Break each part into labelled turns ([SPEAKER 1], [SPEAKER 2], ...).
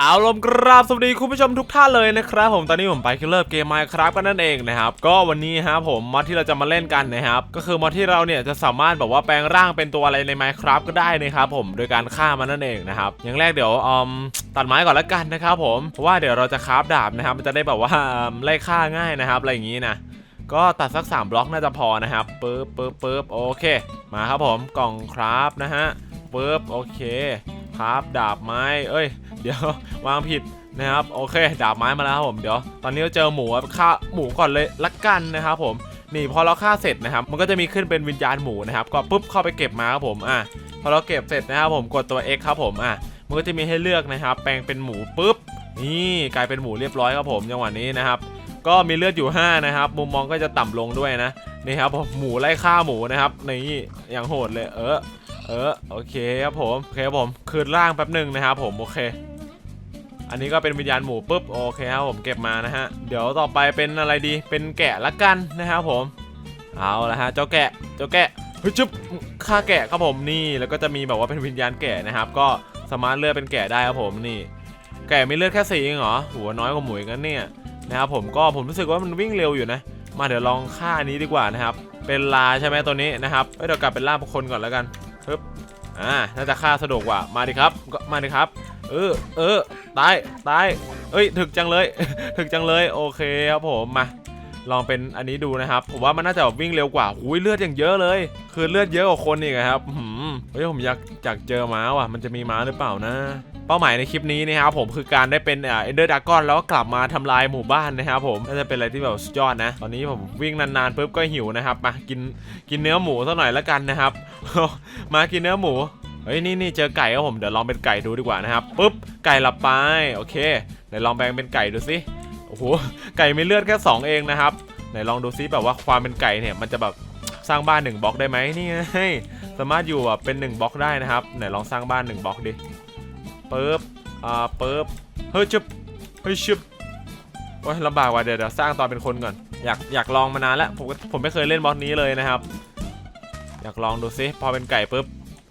[SPEAKER 1] เอาลมกราบสวัสดีคุณผู้ชมทุกท่านเลยนะครับผมตอนนี้ผมไปคิลเลอร์เกมไมค์ครับกันนั่นเองนะครับก็วันนี้ฮะผมมอดที่เราจะมาเล่นกันนะครับก็คือมอดที่เราเนี่ยจะสามารถแบบว่าแปลงร่างเป็นตัวอะไรใน Minecraft ก็ได้นะครับผมโดยการฆ่ามันนั่นเองนะครับอย่างแรกเดี๋ยวอมตัดไม้ก่อนละกันนะครับผมเพราะว่าเดี๋ยวเราจะคราฟดาบนะครับมันจะได้แบบว่าไล่ฆ่าง่ายนะครับอะไรอย่างนี้นะก็ตัดสัก 3 บล็อกน่าจะพอนะครับปึ๊บปึ๊บปึ๊บโอเค มาครับผมกล่องครับนะฮะปึ๊บโอเคครับดาบไม้เอ้ย เดี๋ยววางผิดนะครับโอเคดาบไม้มาแล้วครับผมเดี๋ยวตอนนี้เราเจอหมูฆ่าหมูก่อนเลยละกันนะครับผมนี่พอเราฆ่าเสร็จนะครับ มันก็จะมีขึ้นเป็นวิญญาณหมูนะครับ ก็ปุ๊บเข้าไปเก็บมาครับผมอะพอเราเก็บเสร็จนะครับผมกดตัว X ครับผมอะมันก็จะมีให้เลือกนะครับ แปลงเป็นหมูปุ๊บนี่กลายเป็นหมูเรียบร้อยครับผมจังหวะนี้นะครับ ก็มีเลือดอยู่ 5 นะครับ มุมมองก็จะต่ำลงด้วยนะนี่ครับผมหมูไล่ฆ่าหมูนะครับนี่อย่างโหดเลยเออเออโอเคครับผมโอเคครับผมคืนร่างแป๊บหนึ่งนะครับผมโอเค อันนี้ก็เป็นวิญญาณหมูปุ๊บโอเคครับผมเก็บมานะฮะ เดี๋ยวต่อไปเป็นอะไรดีเป็นแกะละกันนะครับผม เอาละฮะเจ้าแกะเจ้าแกะเฮ้ยจุ๊บฆ่าแกะครับผมนี่แล้วก็จะมีแบบว่าเป็นวิญญาณแกะนะครับ ก็สามารถเลือกเป็นแกะได้ครับผมนี่แกะมีเลือดแค่สี่เองเหรอหัวน้อยกว่าหมูอีกนเนี่ยนะครับผมก็ผมรู้สึกว่ามันวิ่งเร็วอยู่นะ มาเดี๋ยวลองฆ่าอันนี้ดีกว่านะครับ เป็นลาใช่ไหมตัวนี้นะครับเอ้ยเดี๋ยวกลับเป็นล่าคนก่อนแล้วกันปึ๊บอ่าน่าจะฆ่าสะดวกกว่ามาดิครับก็มาดิครับ เออ เออ ตาย ตาย เอ้ย ถึกจังเลย ถึกจังเลย โอเคครับผม มา ลองเป็นอันนี้ดูนะครับ ผมว่ามันน่าจะแบบวิ่งเร็วกว่าหุยเลือดอย่างเยอะเลย คือเลือดเยอะกว่าคนอีกครับหืมเฮ้ย ผมอยากอยากเจอม้าว่ะ มันจะมีม้าหรือเปล่านะ เป้าหมายในคลิปนี้นะครับผมคือการได้เป็นเอ่อเอนเดอร์ดากอนแล้วก็กลับมาทำลายหมู่บ้านนะครับผม น่าจะเป็นอะไรที่แบบสุดยอดนะ ตอนนี้ผมวิ่งนานๆปุ๊บก็หิวนะครับ มา กิน กินเนื้อหมูสักหน่อยแล้วกันนะครับ มา กินเนื้อหมู เฮ้ยนี่นี่เจอไก่ครับผมเดี๋ยวลองเป็นไก่ดูดีกว่านะครับปุ๊บไก่หลับไปโอเคเดี๋ยวลองแปลงเป็นไก่ดูสิโอ้โหไก่มีเลือดแค่สองเองนะครับไหนลองดูซิแบบว่าความเป็นไก่เนี่ยมันจะแบบสร้างบ้านหนึ่งบล็อกได้ไหมนี่ไงสามารถอยู่แบบเป็นหนึ่งบล็อกได้นะครับไหนลองสร้างบ้านหนึ่งบล็อกดิปึ๊บอ่าปึ๊บเฮ้ยชุบเฮ้ยชุบโอ้ยลำบากว่ะเดี๋ยวเดี๋ยวสร้างตอนเป็นคนก่อนอยากอยากลองมานานแล้วผมผมไม่เคยเล่นบล็อกนี้เลยนะครับ อยากลองดูซิพอเป็นไก่ปึ๊บ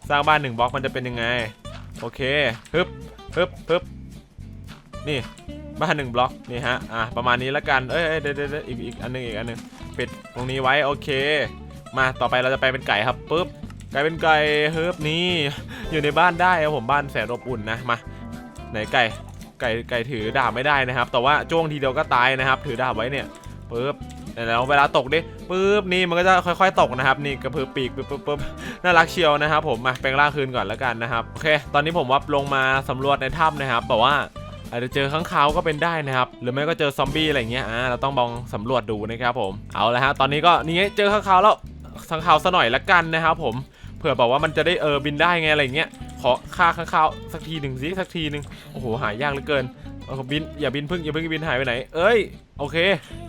[SPEAKER 1] สร้างบ้านหนึ่งบล็อกมันจะเป็นยังไง โอเคฮึบฮึบฮึบนี่บ้านหนึ่งบล็อกนี่ฮะอะประมาณนี้แล้วกันเอ้ยเดี๋ยวเดเดอีกอีกอันหนึงอีกอันหนึงปิดตรงนี้ไว้โอเค มาต่อไปเราจะไปเป็นไก่ครับปึ๊บกลายเป็นไก่ฮึบนี่อยู่ในบ้านได้ครับผมบ้านแสนอบอุ่นนะมาไหนไก่ไก่ไก่ถือดาบไม่ได้นะครับ แต่ว่าจ้วงทีเดียวก็ตายนะครับ ถือดาบไว้เนี่ยปึ๊บ แล้วเวลาตกดิปึ๊บนี่มันก็จะค่อย ๆ ตกนะครับ นี่กระพือปีกปึ๊บปึ๊บน่ารักเชียวนะครับผมมาแปลงร่างคืนก่อนแล้วกันนะครับโอเคตอนนี้ผมว่าลงมาสำรวจในถ้ำนะครับแต่ว่าอาจจะเจอข้างคาวก็เป็นได้นะครับ หรือไม่ก็เจอซอมบี้อะไรเงี้ยอ่าเราต้องลองสำรวจดูนะครับผมเอาละฮะตอนนี้ก็นี่เจอข้างคาวแล้วข้างคาวซะหน่อยละกันนะครับผมเผื่อบอกว่ามันจะได้เออบินได้ไงอะไรเงี้ยขอค่าข้างคาวสักทีหนึ่งสิสักทีหนึ่งโอ้โหหายากเหลือเกิน เออบินอย่าบินพึ่งอย่าพึ่งบินหายไปไหน เอ้ยโอเค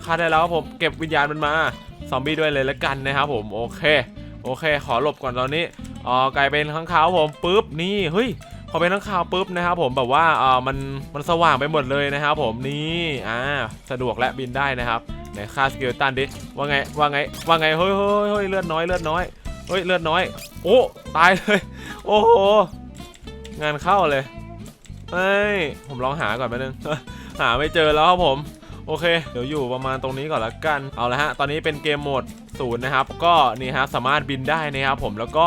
[SPEAKER 1] ค่าได้แล้วครับผมเก็บวิญญาณมันมาซอมบี้ด้วยเลยละกันนะครับผมโอเคโอเค ขอหลบก่อนตอนนี้อ๋อกลายเป็นข้างคาวผมปุ๊บนี่เฮ้ยพอเป็นข้างคาวปุ๊บนะครับผมแบบว่าเออมันมันสว่างไปหมดเลยนะครับผมนี่อ่าสะดวกและบินได้นะครับไหนค่าสกิลตันดิว่าไงว่าไงว่าไงเฮ้ยเฮ้ยเฮ้ยเลือดน้อยเลือดน้อยเฮ้ยเลือดน้อย โอ้ตายเลยโอ้โหงานเข้าเลย เฮ้ย ผมลองหาก่อนแป๊บนึง หาไม่เจอแล้วครับผม โอเค เดี๋ยวอยู่ประมาณตรงนี้ก่อนละกัน เอาละฮะ ตอนนี้เป็นเกมโหมดศูนย์นะครับ ก็นี่ฮะสามารถบินได้นะครับผมแล้วก็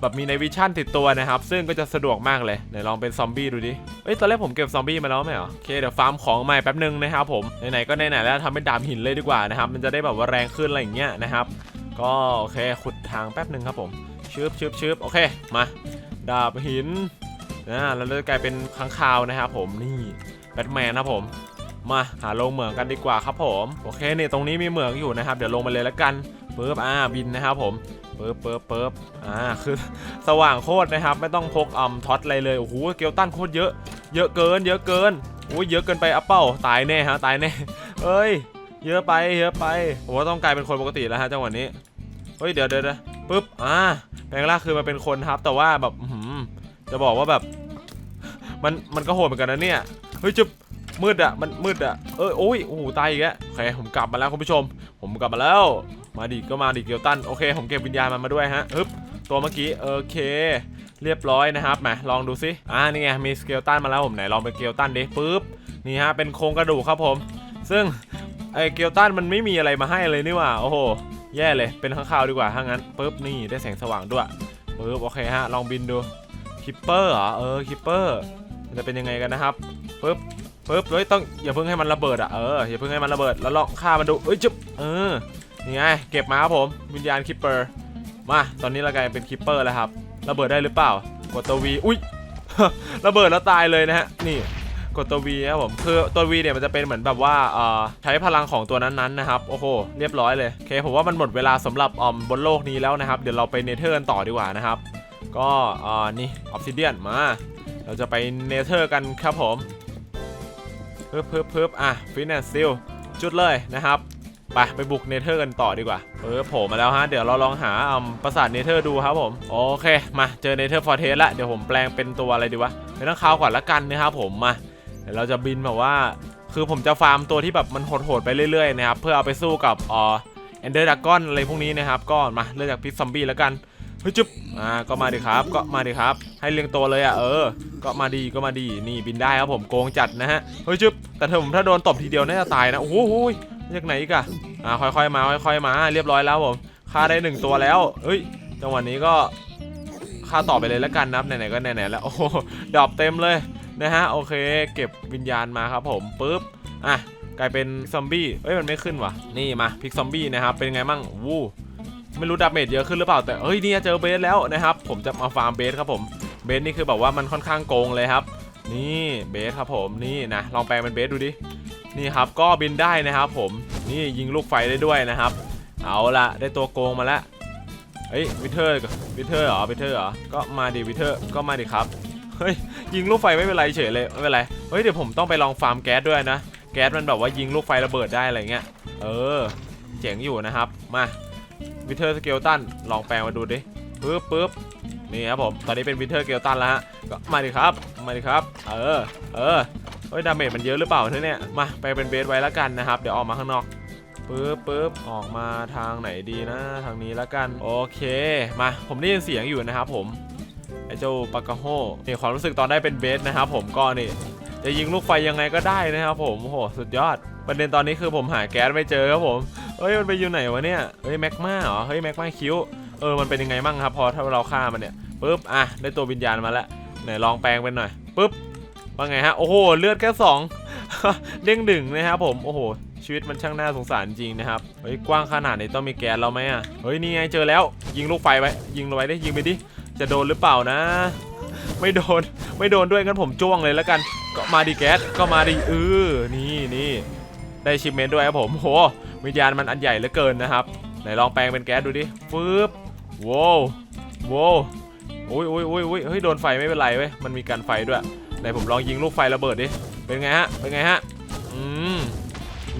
[SPEAKER 1] แบบมีในวิชั่นติดตัวนะครับ ซึ่งก็จะสะดวกมากเลยไหนลองเป็นซอมบี้ดูดิเอ้ยตอนแรกผมเก็บซอมบี้มาแล้วไม่เหรอโอเคเดี๋ยวฟาร์มของใหม่แป๊บนึงนะครับผมไหนๆก็ไหนๆแล้วทำเป็นดาบหินเลยดีกว่านะครับ มันจะได้แบบว่าแรงขึ้นอะไรอย่างเงี้ยนะครับ ก็โอเคขุดทางแป๊บนึงครับผมชืบชืบชืบโอเคมา ดาบหิน นะแล้วเราจะกลายเป็นค้างคาวนะครับผมนี่แบทแมนนะครับผม มาหาลงเหมืองกันดีกว่าครับผมโอเคเนี่ยตรงนี้มีเหมืองอยู่นะครับเดี๋ยวลงมาเลยแล้วกันปึ๊บอ่าบินนะครับผมปึ๊บปึ๊บปึ๊บอ่าคือสว่างโคตรนะครับ ไม่ต้องพกอัมท็อตอะไรเลยโอ้โหเกลตันโคตรเยอะ เยอะเกิน เยอะเกินโอ้ยเยอะเกินไปอัปเปิลตายแน่ฮะตายแน่เอ้ยเยอะไปเยอะไปผมว่าต้องกลายเป็นคนปกติแล้วฮะจังหวะนี้เฮ้ยเดี๋ยวเดี๋ยวปึ๊บอ่าแปลงร่างคือมาเป็นคนครับ แต่ว่าแบบ จะบอกว่าแบบ มันมันก็โหดเหมือนกันนะเนี่ย เฮ้ยจุบมืดอะมันมืดอะเออโอ้ยโอ้โหตายอีกแล้วโอเคผมกลับมาแล้วคุณผู้ชม ผมกลับมาแล้ว มาดิก็มาดิเกียวตันโอเค ผมเก็บวิญญาณมันมาด้วยฮะฮึบตัวเมื่อกี้โอเค เรียบร้อยนะครับมาลองดูซิอ่านี่ไงมีสเกลตันมาแล้วผมไหนลองเป็นเกลตันดิปุ๊บนี่ฮะเป็นโครงกระดูกครับผม ซึ่งไอเกลตันมันไม่มีอะไรมาให้เลยนี่ว่าโอ้โหแย่เลยเป็นข้างคาวดีกว่าถ้างั้นปุ๊บนี่ได้แสงสว่างด้วยปุ๊บโอเคฮะลองบินดู คิปเปอร์เหรอเออคิปเปอร์มันจะเป็นยังไงกันนะครับปุ๊บปุ๊บเฮ้ยต้องอย่าเพิ่งให้มันระเบิดอะเอออย่าเพิ่งให้มันระเบิดแล้วลองฆ่ามันดูเอ้ยจุ๊บเออนี่ไงเก็บมาครับผมวิญญาณคิปเปอร์มาตอนนี้เรากลายเป็นคิปเปอร์แล้วครับระเบิดได้หรือเปล่ากดตัววีอุ้ยระเบิดแล้วตายเลยนะฮะนี่กดตัว V ครับผมคือตัว V เนี่ยมันจะเป็นเหมือนแบบว่าเอ่อใช้พลังของตัวนั้นๆนะครับโอ้โหเรียบร้อยเลยโอเคผมว่ามันหมดเวลาสำหรับออมบนโลกนี้แล้วนะครับ เดี๋ยวเราไปเนเธอร์กันต่อดีกว่านะครับ ก็อ่อนี่ออฟซิเดียนมา เราจะไปเนเธอร์กันครับผมเพิ่มเพิ่มเพิ่มอะฟินแอนซิลจุดเลยนะครับไปไปบุกเนเธอร์กันต่อดีกว่าเออโผล่มาแล้วฮะ เดี๋ยวเราลองหาอืมปราสาทเนเธอร์ดูครับผม โอเค มาเจอเนเธอร์ฟอร์เทสละเดี๋ยวผมแปลงเป็นตัวอะไรดีวะเป็นข้างคาวก่อนละกันนะครับผมมาเดี๋ยวเราจะบินแบบว่า คือผมจะฟาร์มตัวที่แบบมันโหดๆไปเรื่อยๆนะครับเพื่อเอาไปสู้กับอ่อเอนเดอร์ดักกอนอะไรพวกนี้นะครับก็มาเริ่มจากพิษซอมบี้แล้วกัน ฮ้ยจุ๊บอ่าก็มาดิครับก็มาดิครับ ให้เรียงตัวเลยอะเออ ก็มาดีก็มาดีนี่บินได้ครับผมโกงจัดนะฮะเฮ้ยจุ๊บแต่เธอผมถ้าโดนตบทีเดียวน่าจะตายนะโอ้โหยมาจากไหนอีกอะอ่าค่อยๆมาค่อยๆมา เรียบร้อยแล้วผมฆ่าได้หนึ่งตัวแล้วเฮ้ยจังหวะนี้ก็ฆ่าต่อไปเลยแล้วกันนะไหนๆก็ไหนๆแล้วโอ้โหดอบเต็มเลยนะฮะโอเค เก็บวิญญาณมาครับผมปุ๊บอะกลายเป็นซอมบี้เอ้ยมันไม่ขึ้นวะนี่มาพิกซอมบี้นะครับเป็นไงมั่งวู้ ไม่รู้ดาเมจเยอะขึ้นหรือเปล่าแต่เฮ้ยนี่เจอเบสแล้วนะครับผมจะมาฟาร์มเบสครับผมเบสนี่คือแบบว่ามันค่อนข้างโกงเลยครับ นี่เบสครับผมนี่นะลองแปลงเป็นเบสดูดินี่ครับก็บินได้นะครับผมนี่ยิงลูกไฟได้ด้วยนะครับ เอาละได้ตัวโกงมาแล้วเฮ้ยวิเทอร์วิเทอร์เหรอวิเทอร์เหรอก็มาดิวิเทอร์ก็มาดิครับเฮ้ยยิงลูกไฟไม่เป็นไรเฉยเลยไม่เป็นไรเฮ้ยเดี๋ยวผมต้องไปลองฟาร์มแก๊สด้วยนะแก๊สมันแบบว่ายิงลูกไฟระเบิดได้อะไรเงี้ยเออเจ๋งอยู่นะครับมา วิเทอร์สเกลตันลองแปลงมาดูดิปึ๊บปึ๊บนี่ครับผม ตอนนี้เป็นวิเทอร์สเกลตันแล้วฮะ ก็มาดิครับ มาดิครับ เออ เออ เฮ้ย ดาเมจมันเยอะหรือเปล่าเนี่ย มา ไปเป็นเบสไว้แล้วกันนะครับ เดี๋ยวออกมาข้างนอกปึ๊บปึ๊บออกมาทางไหนดีนะ ทางนี้แล้วกัน โอเค มา ผมได้ยินเสียงอยู่นะครับผม ไอเจ้าปากาโฮนี่ความรู้สึกตอนได้เป็นเบสนะครับผม ก็นี่ จะยิงลูกไฟยังไงก็ได้นะครับผม โอ้โห สุดยอด ประเด็นตอนนี้คือผมหาแก๊สไม่เจอครับผม เฮ้ยมันไปอยู่ไหนวะเนี่ยเฮ้ยแม็กมาเหรอเฮ้ยแม็กมาคิวเออมันเป็นยังไงมั่งครับ พอถ้าเราฆ่ามันเนี่ยปุ๊บอะได้ตัววิญญาณมาแล้วไหนลองแปลงเป็นหน่อยปุ๊บว่าไงฮะโอ้โหเลือดแค่สองเด้งดึงนะครับผมโอ้โหชีวิตมันช่างน่าสงสารจริงนะครับ เฮ้ยกว้างขนาดนี้ต้องมีแก๊สเราไหมอะ เฮ้ยนี่ไงเจอแล้ว ยิงลูกไฟไว้ยิงลงไปได้ยิงไปดิ จะโดนหรือเปล่านะ ไม่โดนไม่โดนด้วยงั้นผมจ้วงเลยแล้วกัน ก็มาดีแก๊สก็มาดีเออนี่นี่ ได้ชิมเมนด้วยครับผมโหวิญญาณมันอันใหญ่เหลือเกินนะครับไหนลองแปลงเป็นแก๊สดูดิฟืบว้าวว้าวอุ้ยอุ้ยอุ้ยอุ้ยเฮ้ยโดนไฟไม่เป็นไรเว้ยมันมีการไฟด้วยไหนผมลองยิงลูกไฟระเบิดดิเป็นไงฮะเป็นไงฮะอืม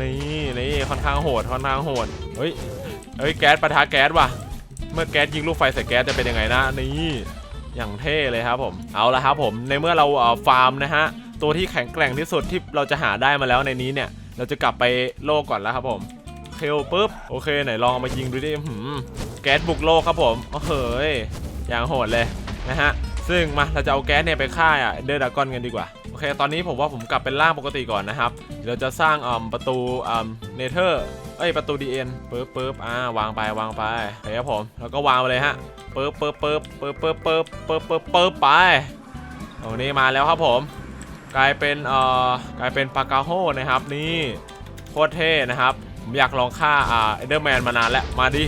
[SPEAKER 1] นี่นี่ค่อนข้างโหดค่อนข้างโหดเฮ้ยเฮ้ยแก๊สปะทะแก๊สว่ะเมื่อแก๊สยิงลูกไฟใส่แก๊สจะเป็นยังไงนะนี่อย่างเท่เลยครับผมเอาละครับผมในเมื่อเราฟาร์มนะฮะตัวที่แข็งแกร่งที่สุดที่เราจะหาได้มาแล้วในนี้เนี่ย เราจะกลับไปโลกก่อนแล้วครับผมเคลปุ๊บโอเคไหนลองเอามายิงดูดิหืมแก๊สบุกโลกครับผมโอ้โหยอย่างโหดเลยนะฮะซึ่งมาเราจะเอาแก๊สเนี่ยไปฆ่าอะเดอร์ดากอนกันดีกว่าโอเค ตอนนี้ผมว่าผมกลับเป็นร่างปกติก่อนนะครับ เราจะสร้างอ่ประตูอ่าเนเธอร์ เอ้ย ประตูดีเอ็นปึ๊บปึ๊บอ่าวางไปวางไปโอเคครับผม แล้วก็วางไปเลยฮะปึ๊บปึ๊บปึ๊บปึ๊บปึ๊บปึ๊บปึ๊บปึ๊บไป ตรงนี้มาแล้วครับผม กลายเป็นเอ่อกลายเป็นปากาโฮนะครับนี่โคตรเท่นะครับผมอยากลองฆ่าอ่าเอนเดอร์แมนมานานแล้วมาดิ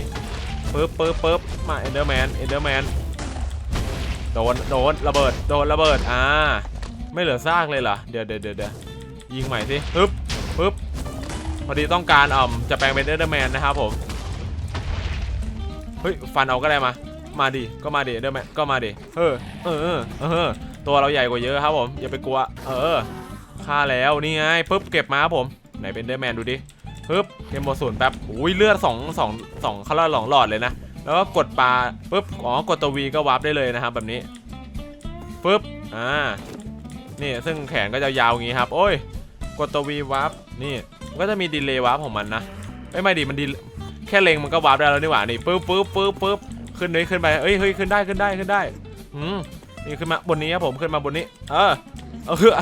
[SPEAKER 1] ปึ๊บปึ๊บปึ๊บมาเอนเดอร์แมนเอนเดอร์แมนโดนโดนระเบิดโดนระเบิดอ่าไม่เหลือซากเลยเหรอเดี๋ยวเดี๋ยวเดี๋ยวยิงใหม่สิปึ๊บปึ๊บพอดีต้องการอ่อมจะแปลงเป็นเอเดอร์แมนนะครับผมเฮ้ยฟันเอาก็ได้มา มาดิก็มาดิเอเดอร์แมนก็มาดิเออเออเออเออ ตัวเราใหญ่กว่าเยอะครับผม อย่าไปกลัว เออฆ่าแล้วนี่ไงปุ๊บเก็บมาครับผม ไหนเป็นเดอร์แมนดูดิปึ๊บเกมโมศูนย์แป๊บอุ้ยเลือดสองสองสองคาร์ลองหลอดเลยนะ แล้วก็กดปลาปุ๊บอ๋อกดตัววีก็วาร์ปได้เลยนะครับแบบนี้ปุ๊บอ่านี่ซึ่งแขนก็จะยาวอย่างงี้ครับ โอ้ย กดตัววีวาร์ปนี่ก็จะมีดีเลย์วาร์ปของมันนะไม่ไม่ดิมันดีแค่เล็งมันก็วาร์ปได้แล้วนี่หว่านี่ปึ๊บปึ๊บปึ๊บปึ๊บขึ้นเลยขึ้นไปเอ้ยเฮ้ยขึ้นได้ขึ้นได้ขึ้นได้อืม นี่ขึ้นมาบนนี้ครับผมขึ้นมาบนนี้ เออเออ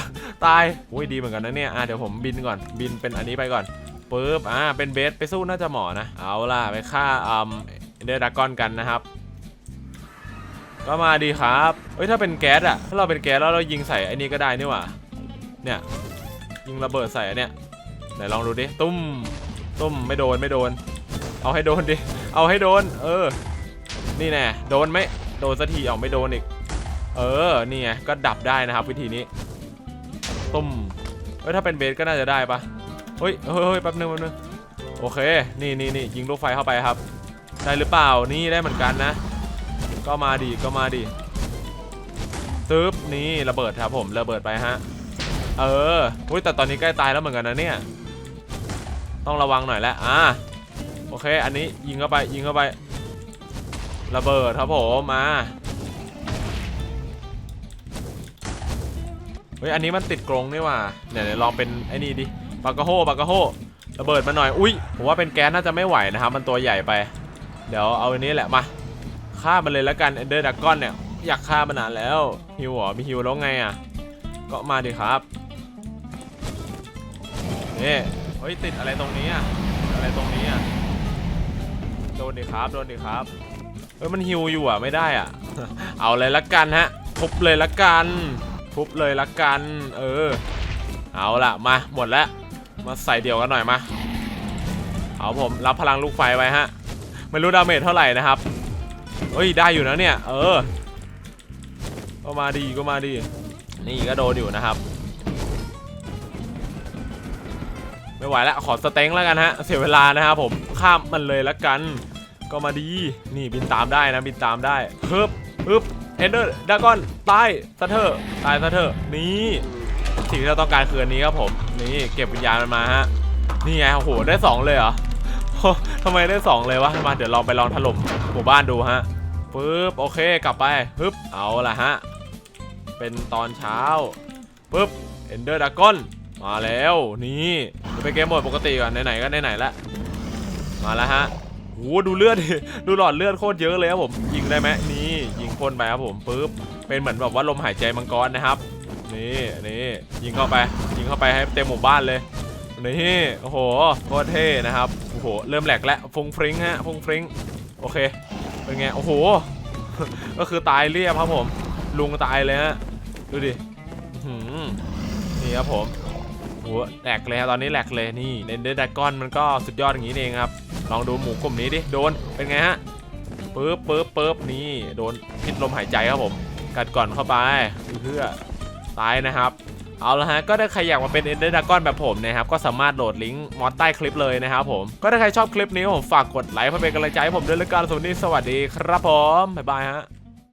[SPEAKER 1] ตายโอ้ยดีเหมือนกันนะเนี่ยอะเดี๋ยวผมบินก่อนบินเป็นอันนี้ไปก่อนปึ๊บอ่าเป็นเบสไปสู้น่าจะเหมาะนะเอาล่ะไปฆ่าอืมเดอร์ดากอนกันนะครับ ก็มาดีครับเฮ้ยถ้าเป็นแก๊สอะถ้าเราเป็นแก๊สแล้วเรายิงใส่ไอ้นี่ก็ได้นี่หว่าเนี่ยยิงระเบิดใส่เนี่ยไหนลองดูดิตุ้มตุ้มไม่โดนไม่โดน เอาให้โดนดิเอาให้โดน เออ นี่แน่โดนไหมโดนสักทีเอาไม่โดนอีก เออ นี่ไง ก็ดับได้นะครับ วิธีนี้ ตุ้ม เฮ้ย ถ้าเป็นเบสก็น่าจะได้ปะเฮ้ย เฮ้ยแป๊บนึงแป๊บนึง โอเค นี่นี่นี่ยิงลูกไฟเข้าไปครับ ได้หรือเปล่า นี่ได้เหมือนกันนะ ก็มาดีก็มาดีตึ๊บ นี่ระเบิดครับผมระเบิดไปฮะ เออุ้ยแต่ตอนนี้ใกล้ตายแล้วเหมือนกันนะเนี่ย ต้องระวังหน่อยแล้วอ่าโอเค อันนี้ยิงเข้าไปยิงเข้าไประเบิดครับผมมา ฮ้ยอันนี้มันติดกรงนี่ว่าเนี่ยเดี๋ยวลองเป็นไอ้นี่ดิปากกาโฮปากกาโฮระเบิดมาหน่อยอุ้ยผมว่าเป็นแก๊สน่าจะไม่ไหวนะครับมันตัวใหญ่ไป เดี๋ยวเอาอันนี้แหละมาฆ่ามันเลยแล้วกันเอนเดอร์ดักกอนเนี่ยอยากฆ่ามานานแล้วฮิวหรอมีฮิวแล้วไงอะก็มาดิครับนี่เฮ้ยติดอะไรตรงนี้อะอะไรตรงนี้อะโดนดิครับโดนดิครับเฮ้ยมันฮิวอยู่อะไม่ได้อะ เอาเลยละกันฮะทุบเลยละกัน ทุบเลยละกัน เออ เอาละมาหมดแล้วมาใส่เดี่ยวกันหน่อยมาเอาผมรับพลังลูกไฟไว้ฮะไม่รู้ดาเมจเท่าไหร่นะครับเฮ้ยได้อยู่นะเนี่ย เออก็มาดีก็มาดี นี่ก็โดนอยู่นะครับ ไม่ไหวแล้วขอสเต็งแล้วกันฮะเสียเวลานะครับผมข้ามมันเลยละกัน ก็มาดีนี่บินตามได้นะบินตามได้ฮึบฮึบ เอนเดอร์ดากอนตายซะเถอะตายซะเถอะนี่สิ่งที่เราต้องการคืออันนี้ครับผมนี่เก็บวิญญาณมันมาฮะนี่ไงโอ้โหได้สองเลยเหรอทำไมได้สองเลยวะมาเดี๋ยวลองไปลองถล่มหมู่บ้านดูฮะปึ๊บโอเคกลับไปปึ๊บเอาละฮะเป็นตอนเช้าปึ๊บเอนเดอร์ดากอนมาแล้วนี่ไปเกมโหมดปกติก่อนไหนๆก็ไหนๆละมาแล้วฮะ โหดูเลือดดิดูหลอดเลือดโคตรเยอะเลยครับผม ยิงได้ไหมนี่ยิงพ่นไปครับผมปึ๊บ เป็นเหมือนแบบว่าลมหายใจมังกรนะครับ นี่นี่ยิงเข้าไป ยิงเข้าไปให้เต็มหมู่บ้านเลย นี่โอ้โหโคตรเท่นะครับ โอ้โหเริ่มแหลกแล้วฟงฟริ้งฮะฟงฟริ้งโอเค เป็นไง โอ้โห ก็คือตายเรียบครับผม ลุงตายเลยฮะ ดูดิหือนี่ครับผม โหแหลกเลยฮะตอนนี้แหลกเลยนี่เนเดอร์ดากอนมันก็สุดยอดอย่างนี้เองครับ ลองดูหมูกลุ่มนี้ดิโดนเป็นไงฮะปึ๊บปึ๊บปึ๊บนี่โดนพิษลมหายใจครับผม กัดก่อนเข้าไปเพื่อตายนะครับเอาละฮะ ก็ถ้าใครอยากมาเป็นเอนเดอร์ดากอนแบบผมนะครับ ก็สามารถโหลดลิงก์มอดใต้คลิปเลยนะครับผม ก็ถ้าใครชอบคลิปนี้ผมฝากกดไลค์เพื่อเป็นกำลังใจให้ผมด้วยละกันสวัสดีสวัสดีครับผม บ๊ายบายฮะ